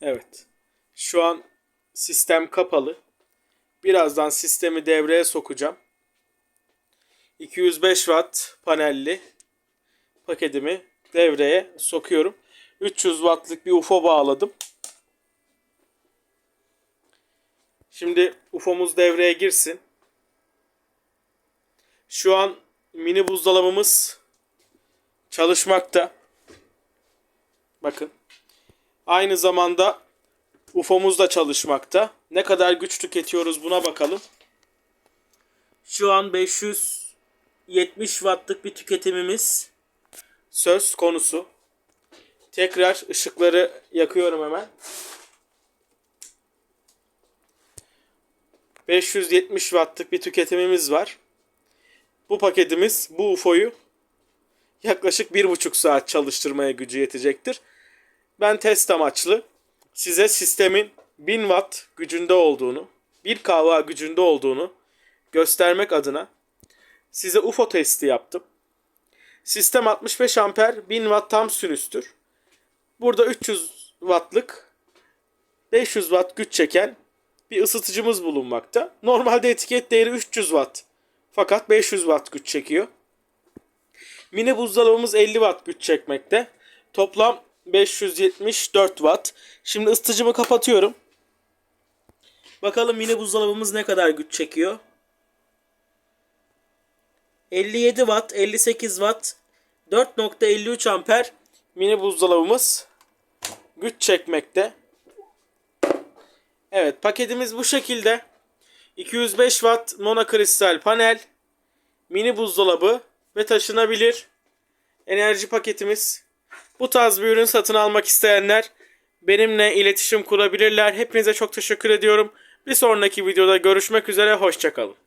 Evet. Şu an sistem kapalı. Birazdan sistemi devreye sokacağım. 205 watt panelli paketimi devreye sokuyorum. 300 wattlık bir UFO bağladım. Şimdi UFO'muz devreye girsin. Şu an mini buzdolabımız çalışmakta. Bakın. Aynı zamanda UFO'muz da çalışmakta. Ne kadar güç tüketiyoruz buna bakalım. Şu an 570 wattlık bir tüketimimiz söz konusu. Tekrar ışıkları yakıyorum hemen. 570 wattlık bir tüketimimiz var. Bu paketimiz bu UFO'yu yaklaşık bir buçuk saat çalıştırmaya gücü yetecektir. Ben test amaçlı size sistemin 1000 watt gücünde olduğunu, 1 kVA gücünde olduğunu göstermek adına size UFO testi yaptım. Sistem 65 amper 1000 watt tam sürüstür. Burada 300 wattlık 500 watt güç çeken bir ısıtıcımız bulunmakta. Normalde etiket değeri 300 watt. Fakat 500 watt güç çekiyor. Mini buzdolabımız 50 watt güç çekmekte. Toplam 574 watt. Şimdi ısıtıcımı kapatıyorum. Bakalım mini buzdolabımız ne kadar güç çekiyor. 57 watt, 58 watt, 4.53 amper mini buzdolabımız güç çekmekte. Evet paketimiz bu şekilde. 205 watt monokristal panel, mini buzdolabı ve taşınabilir enerji paketimiz. Bu tarz bir ürün satın almak isteyenler benimle iletişim kurabilirler. Hepinize çok teşekkür ediyorum. Bir sonraki videoda görüşmek üzere. Hoşçakalın.